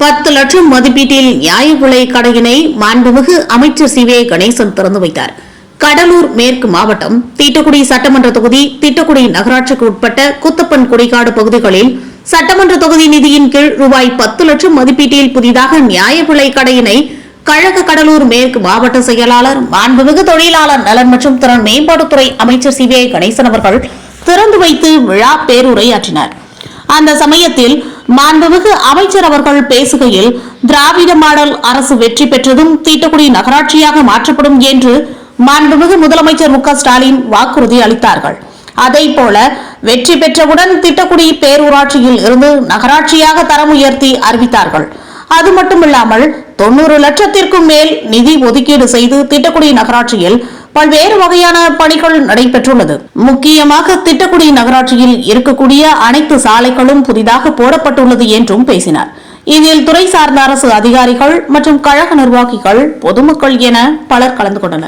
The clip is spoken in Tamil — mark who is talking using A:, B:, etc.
A: பத்து லட்சம் மதிப்பீட்டில் நியாய விலை கடையினை மாண்புமிகு அமைச்சர் சி வே கணேசன் திறந்து வைத்தார். கடலூர் மேற்கு மாவட்டம் தீட்டுக்குடி சட்டமன்ற தொகுதி தீட்டக்குடி நகராட்சிக்கு உட்பட்ட குத்தப்பன் குடிகாடு பகுதிகளில் சட்டமன்ற தொகுதி நிதியின் கீழ் ரூபாய் பத்து லட்சம் மதிப்பீட்டில் புதிதாக நியாய விலை கடையினை கழக கடலூர் மேற்கு மாவட்ட செயலாளர் மாண்புமிகு தொழிலாளர் நலன் மற்றும் திறன் மேம்பாட்டுத்துறை அமைச்சர் சி கணேசன் அவர்கள் திறந்து வைத்து விழா பேருரையாற்றினார். அந்த சமயத்தில் மாண்புமிகு அமைச்சர் அவர்கள் பேசுகையில் திராவிட மாடல் அரசு வெற்றி பெற்றதும் தீட்டுக்குடி நகராட்சியாக மாற்றப்படும் என்று மாண்புமிகு முதலமைச்சர் மு ஸ்டாலின் வாக்குறுதி அளித்தார்கள். அதைப் போல வெற்றி பெற்றவுடன் திட்டக்குடி பேரூராட்சியில் இருந்து நகராட்சியாக தரம் உயர்த்தி அறிவித்தார்கள். அது மட்டுமில்லாமல் தொண்ணூறு லட்சத்திற்கும் மேல் நிதி ஒதுக்கீடு செய்து திட்டக்குடி நகராட்சியில் பல்வேறு வகையான பணிகள் நடைபெற்றுள்ளது. முக்கியமாக திட்டக்குடி நகராட்சியில் இருக்கக்கூடிய அனைத்து சாலைகளும் புதிதாக போடப்பட்டுள்ளது என்றும் பேசினார். இதில் துறை சார்ந்த அரசு அதிகாரிகள் மற்றும் கழக நிர்வாகிகள் பொதுமக்கள் என பலர் கலந்து கொண்டனர்.